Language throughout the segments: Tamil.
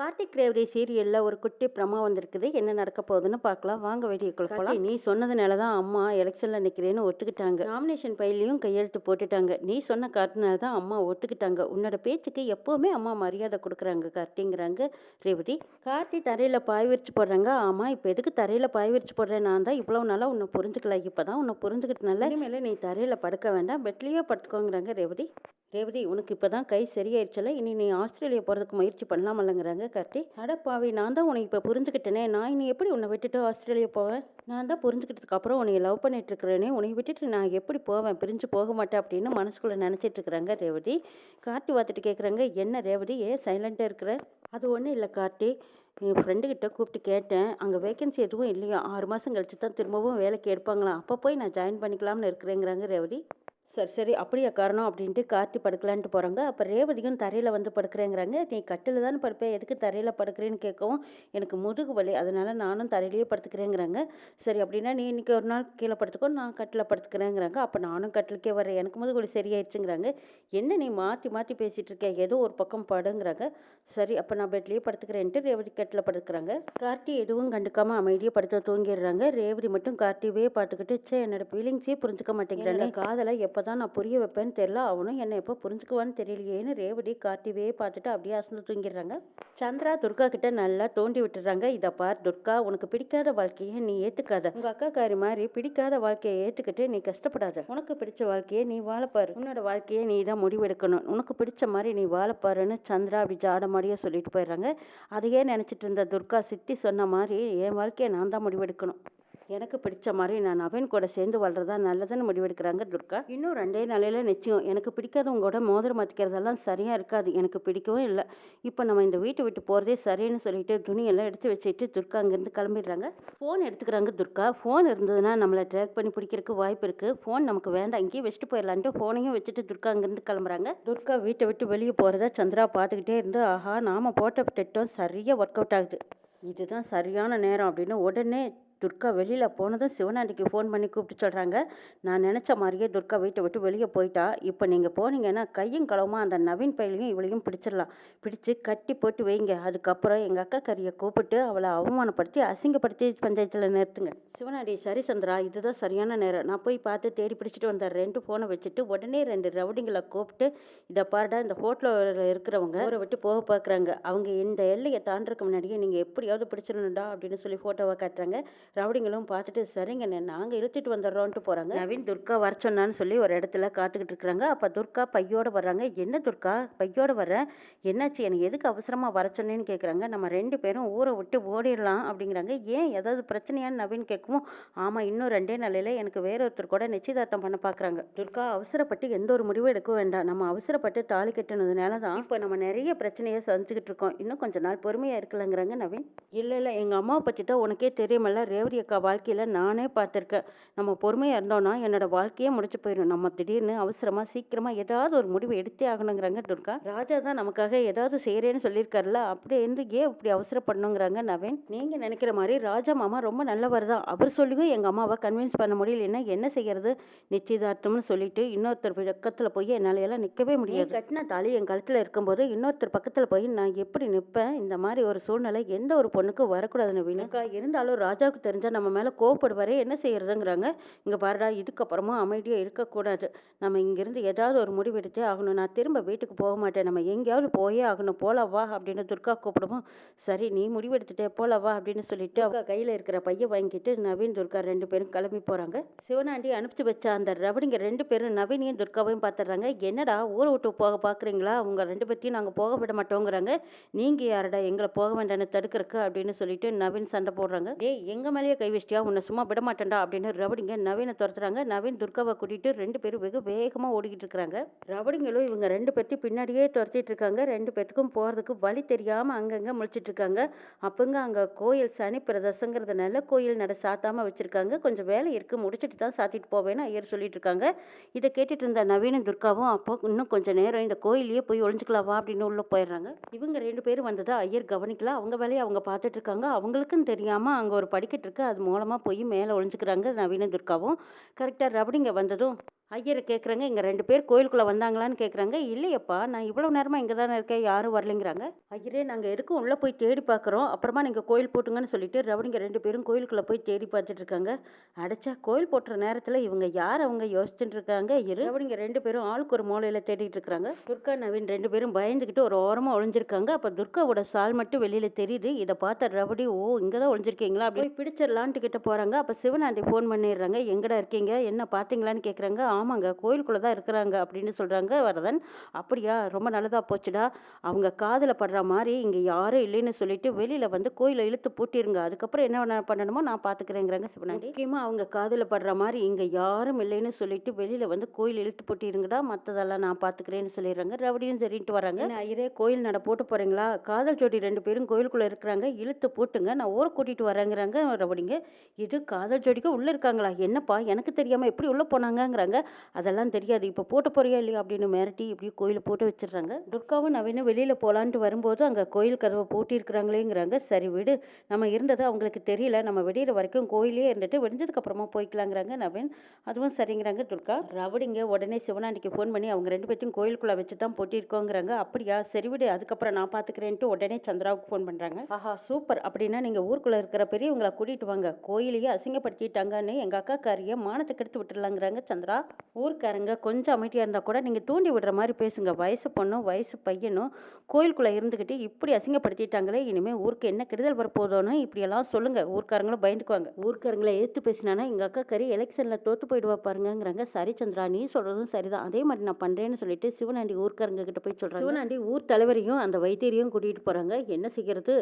கார்த்திக் ரேவதி சீரியலில் ஒரு குட்டி பிரமா வந்திருக்குது. என்ன நடக்க போகுதுன்னு பார்க்கலாம். வாங்க வீடியோக்குள்ள போகலாம் நீ சொன்னதுனால தான் அம்மா எலெக்ஷனில் நிற்கிறேன்னு ஒத்துக்கிட்டாங்க. நாமினேஷன் பையிலையும் கையெழுத்து போட்டுட்டாங்க. நீ சொன்ன காரணத்தினால தான் அம்மா ஒத்துக்கிட்டாங்க. உன்னோட பேச்சுக்கு எப்போவுமே அம்மா மரியாதை கொடுக்குறாங்க கார்த்திங்கிறாங்க ரேவதி. கார்த்தி தரையில் பாய் விரிச்சு போடுறாங்க. ஆமாம் இப்போ எதுக்கு தரையில் பாய் விரிச்சு போடுறேன் நான் தான் இவ்வளோ நாளாக உன்னை புரிஞ்சுக்கல. இப்போ தான் உன்னை புரிஞ்சுக்கிட்டனால இனிமேல் நீ தரையில் படுக்க வேண்டாம். பெட்லேயே படுத்துக்கோங்கிறாங்க ரேவதி. ரேவதி உனக்கு இப்போ தான் கை சரியாயிடுச்சல இனி நீ ஆஸ்திரேலியா போகிறதுக்கு முயற்சி பண்ணலாமல்லங்கிறாங்க கார்த்தி. அடப்பாவி நான் தான் உனக்கு இப்போ புரிஞ்சுக்கிட்டேனே. நான் இனி எப்படி உன்னை விட்டுட்டு ஆஸ்திரேலியா போவேன் நான் தான் புரிஞ்சுக்கிட்டதுக்கு அப்புறம் உன்னை லவ் பண்ணிட்டு இருக்கிறேனே உன்னை விட்டுட்டு நான் எப்படி போவேன்? பிரிஞ்சு போக மாட்டேன் அப்படின்னு மனசுக்குள்ளே நினச்சிட்டு இருக்கிறாங்க ரேவதி. கார்த்தி பார்த்துட்டு கேட்குறாங்க என்ன ரேவதி ஏன் சைலண்ட்டாக இருக்கிற? அது ஒன்றும் இல்லை கார்த்தி. என் ஃப்ரெண்டுக்கிட்ட கூப்பிட்டு கேட்டேன். அங்கே வேகன்சி எதுவும் இல்லையா? ஆறு மாதம் கழிச்சு தான் திரும்பவும் வேலைக்கு எடுப்பாங்களாம். அப்போ போய் நான் ஜாயின் பண்ணிக்கலாம்னு இருக்கிறேங்கிறாங்க ரேவதி. சரி சரி அப்படியா காரணம்? அப்படின்ட்டு கார்த்தி படுக்கலான்ட்டு போகிறாங்க அப்போ ரேவதியும் தரையில் வந்து படுக்கிறேங்கிறாங்க. நீ கட்டில் தானே படுப்பேன் எதுக்கு தரையில் படுக்கிறேன்னு கேட்கவும் எனக்கு முதுகு வலி அதனால நானும் தரையிலேயே படுத்துக்கிறேங்கிறாங்க. சரி அப்படின்னா நீ இன்னைக்கு ஒரு நாள் கீழே படுத்துக்கோ நான் கட்டில் படுத்துக்கிறேங்கிறாங்க. அப்போ நானும் கட்டிலுக்கே வரேன் எனக்கு முதுகு வலி சரியாயிடுச்சுங்கிறாங்க. என்ன நீ மாற்றி மாற்றி பேசிகிட்டு இருக்க ஏதோ ஒரு பக்கம் படுங்கிறாங்க. சரி அப்போ நான் பெட்லேயே படுத்துக்கிறேன்ட்டு ரேவதி கட்டில் படுத்துக்கிறாங்க கார்த்தி எதுவும் கண்டுக்காம அமைதியாக படுத்து தூங்கிடுறாங்க. ரேவதி மட்டும் கார்த்தியவே பார்த்துக்கிட்டு சே என்னோட ஃபீலிங்ஸே புரிஞ்சுக்க மாட்டேங்கிறானே காதலை எப்போ தான் நான் புரிய வைப்பேன்னு தெரில அவனும் என்னை எப்போ புரிஞ்சுக்குவான்னு தெரியலையேன்னு ரேவதி கார்த்திவே பார்த்துட்டு அப்படியே அசந்து தூங்கிடுறாங்க. சந்திரா துர்கா கிட்ட நல்லா தோண்டி விட்டுறாங்க. இதை பார் துர்கா உனக்கு பிடிக்காத வாழ்க்கையை நீ ஏத்துக்காத. உங்க அக்காக்காரி மாதிரி பிடிக்காத வாழ்க்கையை ஏத்துக்கிட்டு நீ கஷ்டப்படாத. உனக்கு பிடிச்ச வாழ்க்கையை நீ வாழப்பாரு உன்னோட வாழ்க்கையை நீ தான் முடிவெடுக்கணும். உனக்கு பிடிச்ச மாதிரி நீ வாழப்பாருன்னு சந்திரா அப்படி ஜாடமாடியா சொல்லிட்டு போயிடுறாங்க. அதையே நினைச்சிட்டு இருந்த துர்கா சித்தி சொன்ன மாதிரி என் வாழ்க்கையை நான் தான் முடிவெடுக்கணும். எனக்கு பிடிச்ச மாதிரி நான் நவீன் கூட சேர்ந்து வாழ்றதா நல்லதுன்னு முடிவெடுக்கிறாங்க துர்கா. இன்னும் ரெண்டே நாளையில நிச்சயம். எனக்கு பிடிக்காதவங்க கூட மோதிரம் மாற்றிக்கிறதெல்லாம் சரியா இருக்காது. எனக்கு பிடிக்கவும் இல்லை. இப்போ நம்ம இந்த வீட்டை விட்டு போகிறதே சரின்னு சொல்லிட்டு துணியெல்லாம் எடுத்து வச்சுட்டு துர்கா அங்கேருந்து கிளம்பிடுறாங்க. ஃபோன் எடுத்துக்கிறாங்க துர்கா. ஃபோன் இருந்ததுன்னா நம்மளை ட்ராக் பண்ணி பிடிக்கிறதுக்கு வாய்ப்பு இருக்குது ஃபோன் நமக்கு வேண்டாம். இங்கேயே வச்சுட்டு போயிடலான்ட்டு ஃபோனையும் வச்சுட்டு துர்கா அங்கேருந்து கிளம்புறாங்க. துர்கா வீட்டை விட்டு வெளியே போகிறத சந்திரா பார்த்துக்கிட்டே இருந்து ஆஹா நாம போட்ட திட்டம் சரியாக ஒர்க் அவுட் ஆகுது. இதுதான் சரியான நேரம் அப்படின்னு உடனே துர்கா வெளியில் போனதும் சிவனாண்டிக்கு ஃபோன் பண்ணி கூப்பிட்டு சொல்கிறாங்க நான் நினச்ச மாதிரியே துர்கா வீட்டை விட்டு வெளியே போயிட்டா. இப்போ நீங்கள் போனீங்கன்னா கையும் களவுமா அந்த நவீன் பயிலையும் இவளையும் பிடிச்சிடலாம். பிடிச்சி கட்டி போட்டு வைங்க. அதுக்கப்புறம் எங்கள் அக்கா கறியை கூப்பிட்டு அவளை அவமானப்படுத்தி அசிங்கப்படுத்தி பஞ்சாயத்தில் நிறுத்துங்க. சிவனாடி சரி சந்திரா இதுதான் சரியான நேரம். நான் போய் பார்த்து தேடி பிடிச்சிட்டு வந்த ரெண்டு ஃபோனை வச்சுட்டு உடனே ரெண்டு ரவுடிங்களை கூப்பிட்டு இதை பாருடா இந்த ஹோட்டலில் இருக்கிறவங்க ஊரை விட்டு போக பார்க்குறாங்க. அவங்க இந்த எல்லையை தாண்டறதுக்கு முன்னாடியே நீங்கள் எப்படியாவது பிடிச்சிடணும்டா அப்படின்னு சொல்லி ஃபோட்டோவை காட்டுறாங்க. ரவுடிங்களும் பார்த்துட்டு சரிங்கண்ணே நாங்கள் இழுத்துட்டு வந்துடுறோன்ட்டு போகிறாங்க நவீன் துர்கா வர சொன்னான்னு சொல்லி ஒரு இடத்துல காத்துக்கிட்டு இருக்கிறாங்க. அப்போ துர்கா பையோட வர்றாங்க. என்ன துர்கா பையோட வர என்னாச்சு? எனக்கு எதுக்கு அவசரமாக வர சொன்னேன்னு கேட்குறாங்க நம்ம ரெண்டு பேரும் ஊரை விட்டு ஓடிடலாம். அப்படிங்கிறாங்க. ஏன்? ஏதாவது பிரச்சனையான்னு நவீன் கேட்கவும் ஆமாம் இன்னும் ரெண்டே நாளையில் எனக்கு வேற ஒருத்தர் கூட நிச்சயதார்த்தம் பண்ண பார்க்குறாங்க துர்கா அவசரப்பட்டு எந்த ஒரு முடிவும் எடுக்க வேண்டாம். நம்ம அவசரப்பட்டு தாலி கட்டினதுனால தான் இப்போ நம்ம நிறைய பிரச்சனையை சந்திச்சுக்கிட்டு இருக்கோம். இன்னும் கொஞ்ச நாள் பொறுமையாக இருக்கலங்கிறாங்க நவீன். இல்லை இல்லை எங்கள் அம்மாவை பற்றி தான் உனக்கே தெரியுமல்ல. ரேவதி அக்கா வாழ்க்கையில் நானே பார்த்துருக்கேன். நம்ம பொறுமையாக இருந்தோம்னா என்னோட வாழ்க்கையே முடிச்சு போயிடும். நம்ம திடீர்னு அவசரமாக சீக்கிரமாக ஏதாவது ஒரு முடிவு எடுத்தே ஆகணுங்கிறாங்க துர்கா. ராஜா தான் நமக்காக ஏதாவது செய்கிறேன்னு சொல்லியிருக்காருல்ல அப்படியே இருந்து ஏன் இப்படி அவசரப்படணுங்கிறாங்க நவீன். நீங்கள் நினைக்கிற மாதிரி ராஜா மாமா ரொம்ப நல்லவர் தான். அவர் சொல்லியும் எங்கள் அம்மாவை கன்வின்ஸ் பண்ண முடியலன்னா என்ன செய்யறது? நிச்சயதார்த்தம்னு சொல்லிட்டு இன்னொருத்தர் பக்கத்தில் போய் என்னால் எல்லாம் நிற்கவே முடியாது. கட்டின தாலி என் கழுத்தில் இருக்கும்போது இன்னொருத்தர் பக்கத்தில் போய் நான் எப்படி நிற்பேன் இந்த மாதிரி ஒரு சூழ்நிலை எந்த ஒரு பொண்ணுக்கு வரக்கூடாது நவீனக்கா இருந்தாலும் ராஜாவுக்கு தெரிஞ்சால் நம்ம மேலே கோவப்படுவாரே என்ன செய்கிறதுங்கிறாங்க இங்கே பாருடா இதுக்கப்புறமும் அமைதியாக இருக்கக்கூடாது. நம்ம இங்கேருந்து ஏதாவது ஒரு முடிவெடுத்தே ஆகணும். நான் திரும்ப வீட்டுக்கு போக மாட்டேன். நம்ம எங்கேயாவது போயே ஆகணும். போலவா வா அப்படின்னு துர்கா கூப்பிடுவோம் சரி நீ முடிவெடுத்துட்டே போலவா வா அப்படின்னு சொல்லிட்டு அவங்க கையில் இருக்கிற பையன் வாங்கிட்டு நவீன் துர்கா ரெண்டு பேரும் கிளம்பி போகிறாங்க சிவனாண்டி அனுப்பிச்சு வச்ச அந்த ரவடிங்க ரெண்டு பேரும் நவீனையும் துர்காவையும் பார்த்துறாங்க என்னடா ஊரை விட்டு போக பார்க்குறீங்களா உங்கள் ரெண்டு பேர்த்தையும் நாங்கள் போக விட மாட்டோங்கிறாங்க. நீங்கள் யாரடா எங்களை போக வேண்டாம்னு தடுக்கிறக்கு? அப்படின்னு சொல்லிட்டு நவீன் சண்டை போடுறாங்க. டேய் எங்கள் மேலேயே கை வச்சிட்டியா? உன்னை சும்மா விட மாட்டேன்டா அப்படின்னு ரவடிங்க நவீனை துரத்துறாங்க. நவீன் துர்காவை கூட்டிகிட்டு ரெண்டு பேரும் வெகு வேகமாக ஓடிக்கிட்டு இருக்கிறாங்க. ரவடிங்களும் இவங்க ரெண்டு பேர்த்தையும் பின்னாடியே துரத்திட்டு இருக்காங்க. ரெண்டு பேர்த்துக்கும் போகிறதுக்கு வழி தெரியாமல் அங்கங்கே முழிச்சிட்டு இருக்காங்க. அப்போங்க அங்கே கோயில் சனி பிரதசங்கிறதுனால கோயில் நட சாத்தாமல் வச்சுருக்காங்க. கொஞ்சம் வேலை இருக்கு முடிச்சிட்டு தான் சாத்திட்டு போவேன்னு ஐயர் சொல்லிட்டு இருக்காங்க. இதை கேட்டுட்டு இருந்த நவீன துர்காவும் அப்போ இன்னும் கொஞ்சம் நேரம் இந்த கோயிலையே போய் ஒளிஞ்சுக்கலாம் வா அப்படின்னு உள்ளே போயிடுறாங்க. இவங்க ரெண்டு பேரும் வந்ததை ஐயர் கவனிக்கல. அவங்க வேலையை அவங்க பார்த்துட்டு இருக்காங்க. அவங்களுக்கும் தெரியாமல் அங்கே ஒரு படிக்கட்டு இருக்கு. அது மூலமாக போய் மேலே ஒளிஞ்சுக்கிறாங்க நவீன துர்காவும். கரெக்டாக ரபடிங்க வந்ததும் ஐயரை கேட்குறாங்க இங்கே ரெண்டு பேர் கோயிலுக்குள்ளே வந்தாங்களான்னு கேட்குறாங்க. இல்லையப்பா நான் இவ்வளோ நேரமாக இங்கே தானே இருக்கேன் யாரும் வரலைங்கிறாங்க. ஐயரே நாங்கள் எதுக்கும் உள்ளே போய் தேடி பார்க்குறோம்? அப்புறமா நீங்கள் கோயில் போட்டுங்கன்னு சொல்லிட்டு ரவுடிங்க ரெண்டு பேரும் கோயிலுக்குள்ளே போய் தேடி பார்த்துட்டு இருக்காங்க. அடைச்சா கோயில் போட்டுற நேரத்தில் இவங்க யார் அவங்க யோசிச்சுட்டு இருக்காங்க? இரு. ரவுடிங்க ரெண்டு பேரும் ஆளுக்கு ஒரு மூலையில் தேடிட்டு இருக்காங்க. துர்கா நவீன் ரெண்டு பேரும் பயந்துக்கிட்டு ஒரு ஓரமாக ஒளிஞ்சிருக்காங்க. அப்போ துர்காவோட சால் மட்டும் வெளியில் தெரியுது. இதை பார்த்த ரவுடி ஓ இங்கே தான் ஒளிஞ்சிருக்கீங்களா? அப்படி போய் பிடிச்சிடலான்ட்டு கிட்ட போகிறாங்க. அப்போ சிவனாண்டி ஃபோன் பண்ணிடுறாங்க. எங்கடா இருக்கீங்க? என்ன பார்த்தீங்களான்னு கேட்குறாங்க. ஆமாங்க கோயிலுக்குள்ளே தான் இருக்கிறாங்க அப்படின்னு சொல்கிறாங்க வரதன். அப்படியா ரொம்ப நல்லதாக போச்சுடா. அவங்க காதில் படுற மாதிரி இங்கே யாரும் இல்லைன்னு சொல்லிட்டு வெளியில் வந்து கோயிலை இழுத்து பூட்டிருங்க. அதுக்கப்புறம் என்ன பண்ணணுமோ நான் பார்த்துக்கிறேங்கிறாங்க சிவனாண்டி. முக்கியமாக அவங்க காதில் படுற மாதிரி இங்கே யாரும் இல்லைன்னு சொல்லிட்டு வெளியில் வந்து கோயில் இழுத்து பூட்டிருங்கடா மற்றதெல்லாம் நான் பார்த்துக்கிறேன்னு சொல்லிடுறாங்க. ரவடியும் சரின்ட்டு வராங்க. ஐயரே கோயில் நட போட்டு போகிறீங்களா காதல் ஜோடி ரெண்டு பேரும் கோயிலுக்குள்ளே இருக்கிறாங்க. இழுத்து போட்டுங்க. நான் ஊரை கூட்டிகிட்டு வரேங்கிறாங்க ரவடிங்க. இது காதல் ஜோடிக்கு உள்ளே இருக்காங்களா? என்னப்பா? எனக்கு தெரியாமல் எப்படி உள்ளே போனாங்கங்கிறாங்க. அதெல்லாம் தெரியாது. இப்போ போட்டு போறியா இல்லையா அப்படின்னு மிரட்டி இப்படி கோயிலை போட்டு வச்சிடுறாங்க. துர்காவும் நவீனும் வெளியில் போகலான்ட்டு வரும்போது அங்கே கோயில் கதவை பூட்டியிருக்கிறாங்களேங்கிறாங்க சரி விடு. நம்ம இருந்தது அவங்களுக்கு தெரியல. நம்ம வெடிகிற வரைக்கும் கோயிலே இருந்துட்டு வெடிஞ்சதுக்கு அப்புறமா போய்க்கலாங்கிறாங்க நவீன். அதுவும் சரிங்கிறாங்க துர்கா. ரவடிங்க உடனே சிவனாண்டிக்கு ஃபோன் பண்ணி அவங்க ரெண்டு பேர்த்தையும் கோயிலுக்குள்ளே வச்சு தான் போட்டிருக்கோங்கிறாங்க அப்படியா? சரி விடு. அதுக்கப்புறம் நான் பார்த்துக்கிறேன்ட்டு உடனே சந்திராவுக்கு ஃபோன் பண்ணுறாங்க ஆஹா சூப்பர் அப்படின்னா நீங்கள் ஊருக்குள்ளே இருக்கிற பெரியவங்களை கூட்டிகிட்டு வாங்க. கோயிலையே அசிங்கப்படுத்திட்டாங்கன்னு எங்கள் அக்காக்காரியை மானத்தை கெடுத்து விட்டுடலாங்கிறாங்க சந்திரா. ஊர்க்காரங்க கொஞ்சம் அமைதியாக இருந்தால் கூட நீங்கள் தூண்டி விடுற மாதிரி பேசுங்க. வயசு பொண்ணும் வயசு பையனும் கோயிலுக்குள்ளே இருந்துக்கிட்டு இப்படி அசிங்கப்படுத்திட்டாங்களே இனிமேல் ஊருக்கு என்ன கெடுதல் வரப்போதோன்னு இப்படியெல்லாம் சொல்லுங்கள் ஊர்க்காரங்களும் பயந்துக்குவாங்க. ஊர்க்காரங்களை எதிர்த்து பேசினானா எங்கள் அக்கா கறி எலெக்ஷனில் தோற்று போயிடுவா பாருங்கங்கிறாங்க. சரி சந்திரா நீ சொல்கிறதும் சரிதான். அதே மாதிரி நான் பண்ணுறேன்னு சொல்லிட்டு சிவனாண்டி ஊர்க்காரங்க கிட்ட போய் சொல்கிறாங்க சிவனாண்டி ஊர் தலைவரையும் அந்த வைத்தியரையும் கூட்டிகிட்டு போகிறாங்க என்ன செய்கிறது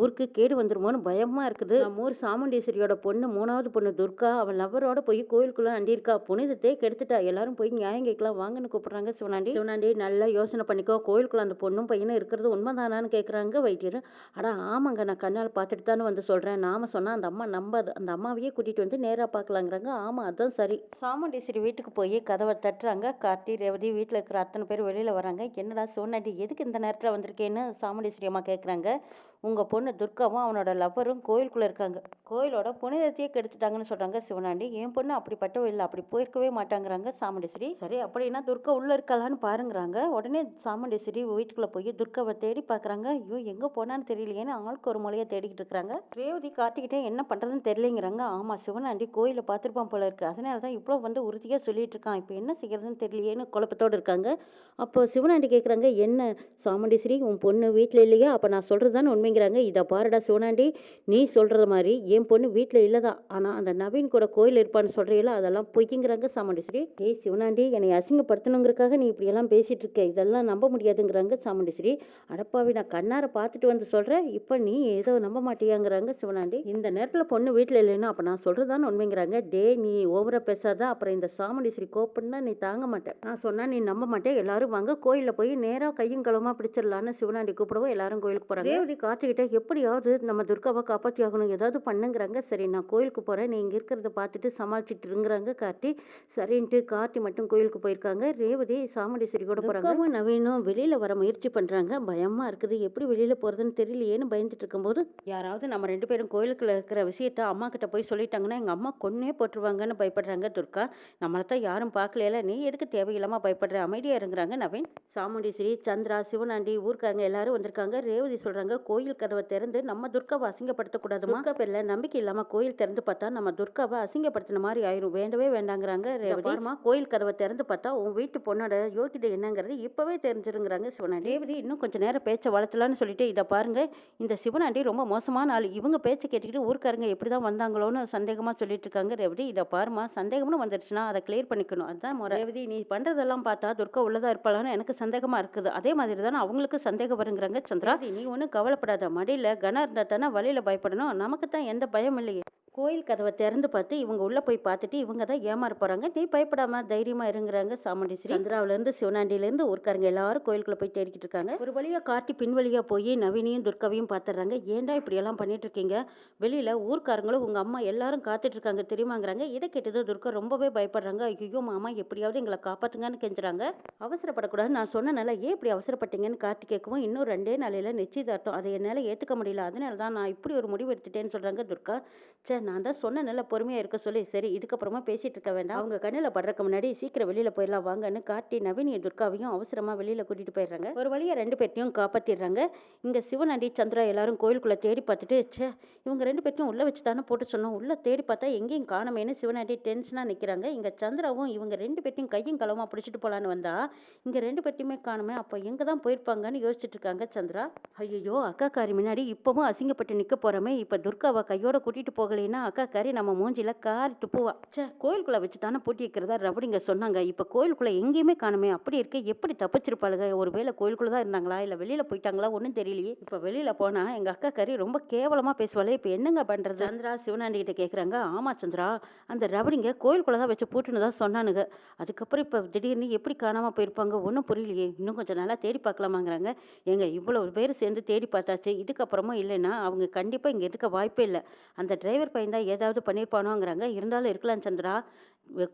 ஊருக்கு கேடு வந்துருமோன்னு பயமாக இருக்குது. நம்ம ஊர் சாமுண்டீஸ்வரியோட பொண்ணு மூணாவது பொண்ணு துர்கா அவள் லவரோட போய் கோயிலுக்குள்ளே அண்டியிருக்கா புனிதத்தை கெடுத்துட்டா எல்லாரும் போய் நியாயம் கேட்கலாம். வாங்கன்னு கூப்பிடுறாங்க சிவனாண்டி. சிவனாண்டி நல்லா யோசனை பண்ணிக்கோ. கோயிலுக்குள்ள அந்த பொண்ணும் பையனும் இருக்கிறது உண்மைதானான்னு கேட்குறாங்க வைத்தியர். அடா ஆமாங்க. நான் கண்ணால் பார்த்துட்டு தானே வந்து சொல்கிறேன் நாம சொன்னால் அந்த அம்மா நம்பாது. அந்த அம்மாவையே கூட்டிகிட்டு வந்து நேராக பார்க்கலாங்கிறாங்க. ஆமாம் அதான் சரி. சாமுண்டீஸ்வரி வீட்டுக்கு போய் கதவை தட்டுறாங்க. கார்த்தி ரேவதி வீட்டில் இருக்கிற அத்தனை பேர் வெளியில் வராங்க. என்னடா சிவனாண்டி எதுக்கு இந்த நேரத்தில் வந்திருக்கேன்னு சாமுண்டீஸ்வரி அம்மா கேட்குறாங்க உங்கள் பொண்ணு துர்காவும் அவனோட லவ்வரும் கோயிலுக்குள்ளே இருக்காங்க. கோயிலோட புனிதத்தையே கெடுத்துட்டாங்கன்னு சொல்கிறாங்க சிவனாண்டி. என் பொண்ணு அப்படிப்பட்ட இல்லை அப்படி போயிருக்கவே மாட்டாங்கிறாங்க சாமுண்டேஸ்வரி. சரி அப்படின்னா துர்கா உள்ளே இருக்கலான்னு பாருங்கிறாங்க. உடனே சாமுண்டேஸ்வரி வீட்டுக்குள்ளே போய் துர்காவை தேடி பார்க்குறாங்க ஐயோ எங்கே போனான்னு தெரியலையேன்னு ஆளுக்கு ஒரு மொழியை தேடிக்கிட்டு இருக்கிறாங்க ரேவதி கார்த்திகிட்டே என்ன பண்ணுறதுன்னு தெரியலைங்கிறாங்க. ஆமாம் சிவனாண்டி கோயிலில் பார்த்துருப்பான் போல இருக்குது அதனால தான் இவ்வளோ வந்து உறுதியாக சொல்லிட்டு இருக்கான். இப்போ என்ன செய்கிறதுன்னு தெரியலையேன்னு குழப்பத்தோடு இருக்காங்க. அப்போ சிவனாண்டி கேட்குறாங்க என்ன சாமுண்டீஸ்வரி உன் பொண்ணு வீட்டில் இல்லையா? அப்போ நான் சொல்கிறது தானே அப்படிங்கிறாங்க. இதை பாருடா சோனாண்டி நீ சொல்கிற மாதிரி என் பொண்ணு வீட்டில் இல்லை தான் ஆனால் அந்த நவீன் கூட கோயில் இருப்பான்னு சொல்கிறீங்களா அதெல்லாம் பொய்க்குங்கிறாங்க சாமுண்டீஸ்வரி. ஏய் சிவனாண்டி என்னை அசிங்கப்படுத்தணுங்கிறக்காக நீ இப்படியெல்லாம் பேசிகிட்டு இருக்க. இதெல்லாம் நம்ப முடியாதுங்கிறாங்க சாமுண்டீஸ்வரி. அடப்பாவி நான் கண்ணார பார்த்துட்டு வந்து சொல்கிறேன் இப்போ நீ ஏதோ நம்ப மாட்டியாங்கிறாங்க சிவனாண்டி இந்த நேரத்தில் பொண்ணு வீட்டில் இல்லைன்னா அப்போ நான் சொல்கிறது உண்மைங்கிறாங்க. டே நீ ஓவராக பேசாத அப்புறம் இந்த சாமுண்டீஸ்வரி கோப்பன்னா நீ தாங்க மாட்டேன் நான் சொன்னால் நீ நம்ப மாட்டேன் எல்லாரும் வாங்க கோயிலில் போய் நேராக கையும் களவுமா பிடிச்சிடலான்னு சிவனாண்டி கூப்பிடவும் எல்லாரும் கோயிலுக்கு போகிறாங்க ரேவதி எப்படியாவது நம்ம துர்காவை காப்பாற்றி ஆகணும் ஏதாவது பண்ணுங்கிறாங்க. சரி நான் கோயிலுக்கு போகிறேன் நீ இங்கே இருக்கிறத பார்த்துட்டு சமாளிச்சுட்டு இருங்கிறாங்க கார்த்தி சரின்ட்டு கார்த்தி மட்டும் கோயிலுக்கு போயிருக்காங்க. ரேவதி சாமுண்டீஸ்வரி கூட போகிறாங்க நவீனும் வெளியில் வர முயற்சி பண்ணுறாங்க பயமாக இருக்குது. எப்படி வெளியில் போகிறதுன்னு தெரியலையேன்னு பயந்துட்டு இருக்கும்போது யாராவது நம்ம ரெண்டு பேரும் கோயிலுக்குள்ள இருக்கிற விஷயத்த அம்மா கிட்ட போய் சொல்லிட்டாங்கன்னா எங்கள் அம்மா கொன்னே போட்டுருவாங்கன்னு பயப்படுறாங்க துர்கா. நம்மளை தான் யாரும் பார்க்கலையில. நீ எதுக்கு தேவையில்லாமல் பயப்படுற? அமைதியாக இருங்கிறாங்க நவீன். சாமுண்டீஸ்வரி சந்திரா சிவனாண்டி ஊர்க்காரங்க எல்லாரும் வந்திருக்காங்க. ரேவதி சொல்கிறாங்க கோயில் கதவை திறந்து நம்ம துர்காவை அசிங்கப்படுத்தக்கூடாதுமா துர்கா பேர்ல நம்பிக்கை இல்லாமல் கோயில் திறந்து பார்த்தா நம்ம துர்காவை அசிங்கப்படுத்தின மாதிரி ஆயிரும். வேண்டவே வேண்டாங்கிறாங்க ரேவதி. அம்மா கோயில் கதவை திறந்து பார்த்தா உன் வீட்டு பொண்ணோட யோகிதை என்னங்கிறது இப்போவே தெரிஞ்சிருங்கிறாங்க சிவனாண்டி. ரேவதி இன்னும் கொஞ்சம் நேரம் பேச்சை வளர்த்தலான்னு சொல்லிட்டு இதை பாருங்க. இந்த சிவனாண்டி ரொம்ப மோசமான ஆள். இவங்க பேச்சை கேட்டுக்கிட்டு ஊர்க்காரங்க எப்படி தான் வந்தாங்களோன்னு சந்தேகமாக சொல்லிட்டு இருக்காங்க ரேவதி. இதை பாருமா சந்தேகம்னு வந்துருச்சுன்னா அதை கிளியர் பண்ணிக்கணும். அதுதான். ரேவதி நீ பண்ணுறதெல்லாம் பார்த்தா துர்கா உள்ளதா இருப்பாளான்னு எனக்கு சந்தேகமாக இருக்குது. அதே மாதிரி தானே அவங்களுக்கு சந்தேகம் வருங்கிறாங்க சந்திரா. நீ ஒன்றும் கவலைப்படாத. மடியில் கனம் இருந்தால் தானே வழியில் பயப்படணும்? நமக்கு தான் எந்த பயம் இல்லையே. கோயில் கதவை திறந்து பார்த்து இவங்க உள்ள போய் பார்த்துட்டு இவங்க தான் ஏமாற போறாங்க. நீ பயப்படாம தைரியமா இருங்கிறாங்க சாமுண்டீஸ்வரி. சந்திராவில இருந்து சிவனாண்டியில இருந்து ஊர்க்காரங்க எல்லாரும் கோயிலுக்குள்ள போய் தேடிக்கிட்டு இருக்காங்க. ஒரு வழியா காட்டி பின் வழியா போய் நவீனையும் துர்காவையும் பார்த்துறாங்க ஏன்டா இப்படி எல்லாம் பண்ணிட்டு இருக்கீங்க? வெளியில ஊர்க்காரங்களும் உங்க அம்மா எல்லாரும் காத்துட்டு இருக்காங்க தெரியுமாங்கிறாங்க. இதை கேட்டது துர்கா ரொம்பவே பயப்படுறாங்க. ஐயோ மாமா எப்படியாவது எங்களை காப்பாத்துங்கன்னு கெஞ்சுறாங்க. அவசரப்படக்கூடாது நான் சொன்னனால ஏன் இப்படி அவசரப்பட்டீங்கன்னு கார்த்தி கேட்கவும் இன்னும் ரெண்டே நாளையில நிச்சயதார்த்தம். அதை என்னால ஏத்துக்க முடியல. அதனால தான் நான் இப்படி ஒரு முடிவு எடுத்துட்டேன்னு சொல்றாங்க துர்கா. சே நான் தான் சொன்ன நல்ல பொறுமையாக இருக்க சொல்லி. சரி இதுக்கப்புறமா பேசிட்டு இருக்க வேண்டாம். அவங்க கண்ணில் படுறதுக்கு முன்னாடி சீக்கிரம் வெளியில் போயிடலாம் வாங்கன்னு காட்டி நவீனிய துர்காவையும் அவசரமாக வெளியில் கூட்டிகிட்டு போயிடுறாங்க. ஒரு வழியாக ரெண்டு பேர்த்தையும் காப்பாற்றிடுறாங்க இங்கே சிவனடி சந்திரா எல்லாரும் கோயிலுக்குள்ளே தேடி பார்த்துட்டு ச்சே இவங்க ரெண்டு பேர்த்தையும் உள்ளே வச்சு தானே போட்டு சொன்னோம். உள்ளே தேடி பார்த்தா எங்கேயும் காணமேன்னு சிவனாண்டி டென்ஷனாக நிற்கிறாங்க இங்கே சந்திராவும் இவங்க ரெண்டு பேர்த்தையும் கையும் கலவமாக பிடிச்சிட்டு போகலான்னு வந்தா இங்கே ரெண்டு பேர்த்தையுமே காணுமே அப்போ எங்கே தான் போயிருப்பாங்கன்னு யோசிச்சுட்டு இருக்காங்க சந்திரா. ஐயோ அக்கா காரி முன்னாடி இப்போவும் அசிங்கப்பட்டு நிற்க போகிறோமே இப்போ துர்காவை கையோட கூட்டிகிட்டு போகலைன்னா அக்கா கறி நம்ம மூஞ்சியில் காரி துப்புவா சே கோயிலுக்குள்ளே வச்சு தானே பூட்டி வைக்கிறதா ரபடிங்க சொன்னாங்க. இப்போ கோயிலுக்குள்ளே எங்கேயுமே காணுமே. அப்படி இருக்க எப்படி தப்பிச்சிருப்பாளுங்க? ஒருவேளை கோயிலுக்குள்ளே தான் இருந்தாங்களா? இல்லை வெளியில் போயிட்டாங்களா? ஒன்றும் தெரியலையே. இப்போ வெளியில் போனால் எங்கள் அக்கா கறி ரொம்ப கேவலமாக பேசுவாளே. இப்போ என்னங்க பண்ணுறது சந்திரா சிவனாண்டி கிட்ட கேட்குறாங்க ஆமாம் சந்திரா. அந்த ரபடிங்க கோயிலுக்குள்ளே தான் வச்சு பூட்டுன்னு தான் சொன்னானுங்க. அதுக்கப்புறம் இப்போ திடீர்னு எப்படி காணாமல் போயிருப்பாங்க? ஒன்றும் புரியலையே. இன்னும் கொஞ்சம் நல்லா தேடி பார்க்கலாமாங்கிறாங்க. எங்க இவ்வளவு பேர் சேர்ந்து தேடி பார்த்தாச்சு. இதுக்கப்புறமும் இல்லைன்னா அவங்க கண்டிப்பாக இங்கே இருக்க வாய்ப்பே இல்லை. அந்த டிரைவர் பையன் தான் ஏதாவது பண்ணியிருப்பானோங்கிறாங்க இருந்தாலும் இருக்கலாம் சந்திரா.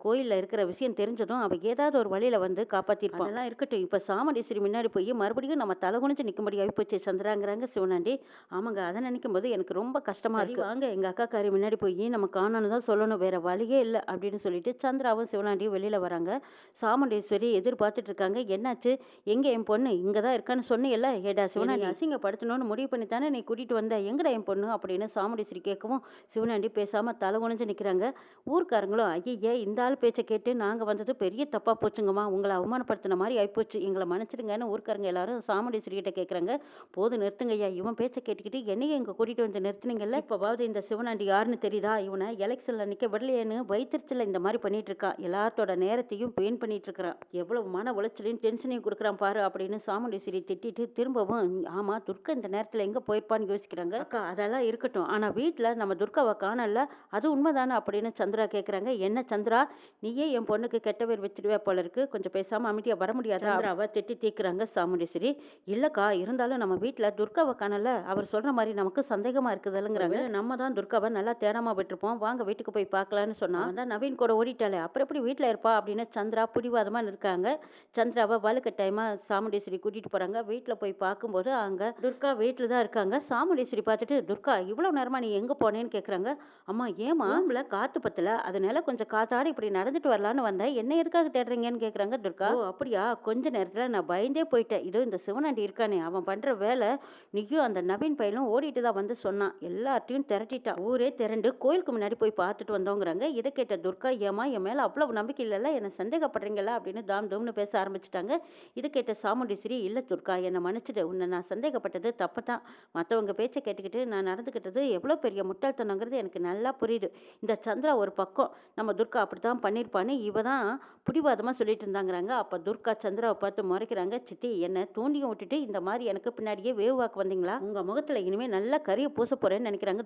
கோயிலில் இருக்கிற விஷயம் தெரிஞ்சதும் அவ ஏதாவது ஒரு வழியில வந்து காப்பாத்திருப்பான் அதெல்லாம் இருக்கட்டும். இப்போ சாமடீஸ்வரி முன்னாடி போய் மறுபடியும் நம்ம தலை குனிஞ்சு நிற்கும்படி ஆகி போச்சு சந்திராங்கிறாங்க சிவனாண்டி. ஆமாங்க அதை நினைக்கும் போது எனக்கு ரொம்ப கஷ்டமா இருக்கு. வாங்க. எங்க அக்கா காரி முன்னாடி போய் நம்ம காணோன்னு தான் சொல்லணும். வேற வழியே இல்லை அப்படின்னு சொல்லிட்டு சந்திராவும் சிவனாண்டியும் வெளியில வராங்க. சாமுண்டீஸ்வரி எதிர்பார்த்துட்டு இருக்காங்க. என்னாச்சு? எங்க என் பொண்ணு இங்க தான் இருக்கான்னு சொன்னியல்ல ஏடா சிவனாண்டி அசிங்கப்படுத்தணும்னு முடிவு பண்ணி தானே நீ கூட்டிட்டு வந்த? எங்கடா என் பொண்ணு? அப்படின்னு சாமுண்டீஸ்வரி கேட்கவும் சிவனாண்டி பேசாம தலை குனிஞ்சு நிக்கிறாங்க. ஊர்க்காரங்களும் ஐயே இந்த ஆள் பேச்சை கேட்டு நாங்கள் வந்தது பெரிய தப்பாக போச்சுங்கம்மா. உங்களை அவமானப்படுத்தின மாதிரி ஆகிப்போச்சு எங்களை மன்னிச்சிடுங்கன்னு ஊருக்காரங்க எல்லாரும் சாமுண்டீஸ்வரிகிட்ட கேட்குறாங்க போது நிறுத்துங்க ஐயா. இவன் பேச்சை கேட்டுக்கிட்டு என்னையே இங்கே கூட்டிகிட்டு வந்து நிறுத்தினீங்கல்ல? இப்போவாவது இந்த சிவனாண்டி யாருன்னு தெரியுதா? இவனை எலெக்ஷனில் நிற்க விடலையேன்னு வைத்திருச்சல இந்த மாதிரி பண்ணிட்டு இருக்கான் எல்லாத்தோட நேரத்தையும் பெயின் பண்ணிட்டு இருக்கிறான் எவ்வளவு மன உளைச்சலையும் டென்ஷனையும் கொடுக்குறான் பாரு அப்படின்னு சாமுண்டீஸ்வரி திட்டிட்டு திரும்பவும் ஆமாம் துர்கா இந்த நேரத்தில் எங்கே போயிருப்பான்னு யோசிக்கிறாங்க. அக்கா அதெல்லாம் இருக்கட்டும். ஆனால் வீட்டில் நம்ம துர்காவை காணல அது உண்மைதானே அப்படின்னு சந்திரா கேட்குறாங்க என்ன சந்திரா? நீயே என் பொண்ணுக்கு கெட்ட பேர் வச்சிடுவே போல இருக்கு. கொஞ்சம் பேசாம அமைதியா வர முடியாதா? சந்திராவை திட்டி தீக்குறாங்க சாமுண்டீஸ்வரி. இல்லக்கா இருந்தாலும் நம்ம வீட்ல துர்காவை காணல அவர் சொல்ற மாதிரி நமக்கு சந்தேகமா இருக்குதுல்லுங்கிறாங்க. நம்ம தான் துர்காவை நல்லா தேடாம விட்டுருப்போம். வாங்க வீட்டுக்கு போய் பார்க்கலான்னு சொன்னா அதான் நவீன் கூட ஓடிட்டாலே அப்புறம் எப்படி வீட்ல இருப்பா? அப்படின்னு சந்திரா பிடிவாதமா இருக்காங்க சந்திராவை வலுக்கட்டாயமா சாமுண்டீஸ்வரி கூட்டிட்டு போறாங்க. வீட்ல போய் பார்க்கும்போது அங்க துர்கா வீட்டுல தான் இருக்காங்க. சாமுண்டீஸ்வரி பார்த்துட்டு துர்கா இவ்வளவு நேரமா நீ எங்க போனேன்னு கேக்குறாங்க. அம்மா ஏமா ரூம்ல காத்து பத்தல. அதனால கொஞ்சம் காத்தாடி இப்படி நடந்துட்டு வரலான்னு வந்தேன். என்ன எதுக்காக தேடுறீங்கன்னு கேக்குறாங்க துர்கா. ஓ அப்படியா கொஞ்ச நேரத்துல நான் பயந்தே போயிட்டேன். இதோ இந்த சிவனாண்டி இருக்கானே அவன் பண்ற வேலை. நீயும் அந்த நவீன் பையனும் ஓடிட்டு தான் வந்து சொன்னான். எல்லாத்தையும் திரட்டிட்டான். ஊரே திரண்டு கோயிலுக்கு முன்னாடி போய் பார்த்துட்டு வந்தோங்கிறாங்க. இதை கேட்ட துர்கா ஏமா என் மேல அவ்வளவு நம்பிக்கை இல்லைல்ல? என்ன சந்தேகப்படுறீங்களா? அப்படின்னு தாம் தூம்னு பேச ஆரம்பிச்சிட்டாங்க. இதை கேட்ட சாமுண்டீஸ்வரி இல்ல துர்கா என்னை மன்னிச்சிடு. உன்னை நான் சந்தேகப்பட்டது தப்பு தான் மற்றவங்க பேச்சை கேட்டுக்கிட்டு நான் நடந்துக்கிட்டது எவ்வளோ பெரிய முட்டாள்தனங்கிறது எனக்கு நல்லா புரியுது. இந்த சந்திரா ஒரு பக்கம் நம்ம துர்கா அப்படித்தான் பண்ணியிருப்பான்னு இவ தான் பிடிவாதமாக சொல்லிட்டு இருந்தாங்கிறாங்க. அப்போ துர்கா சந்திராவை பார்த்து முறைக்கிறாங்க சித்தி என்னை தூண்டியும் விட்டுட்டு இந்த மாதிரி எனக்கு பின்னாடியே வேவு வாக்கு வந்தீங்களா? உங்கள் முகத்தில் இனிமேல் நல்லா கறியை பூச போகிறேன்னு நினைக்கிறாங்க